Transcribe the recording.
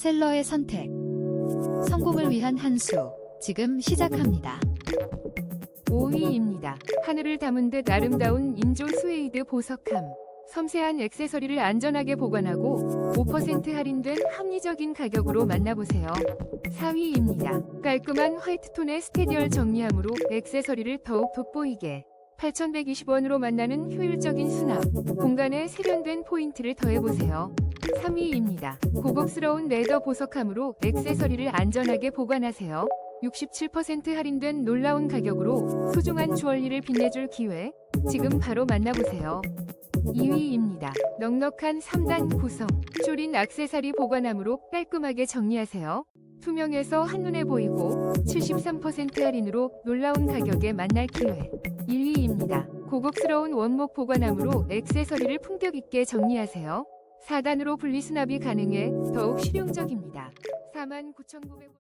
셀러의 선택. 성공을 위한 한 수. 지금 시작합니다. 5위입니다. 하늘을 담은 듯 아름다운 인조 스웨이드 보석함. 섬세한 액세서리를 안전하게 보관하고 5% 할인된 합리적인 가격으로 만나보세요. 4위입니다. 깔끔한 화이트톤의 스테디얼 정리함으로 액세서리를 더욱 돋보이게 8,120원으로 만나는 효율적인 수납, 공간에 세련된 포인트를 더해보세요. 3위입니다. 고급스러운 레더 보석함으로 액세서리를 안전하게 보관하세요. 67% 할인된 놀라운 가격으로 소중한 주얼리를 빛내줄 기회. 지금 바로 만나보세요. 2위입니다. 넉넉한 3단 구성. 줄인 악세사리 보관함으로 깔끔하게 정리하세요. 투명해서 한눈에 보이고 73% 할인으로 놀라운 가격에 만날 기회. 1위입니다. 고급스러운 원목 보관함으로 액세서리를 품격 있게 정리하세요. 4단으로 분리수납이 가능해 더욱 실용적입니다. 49,900원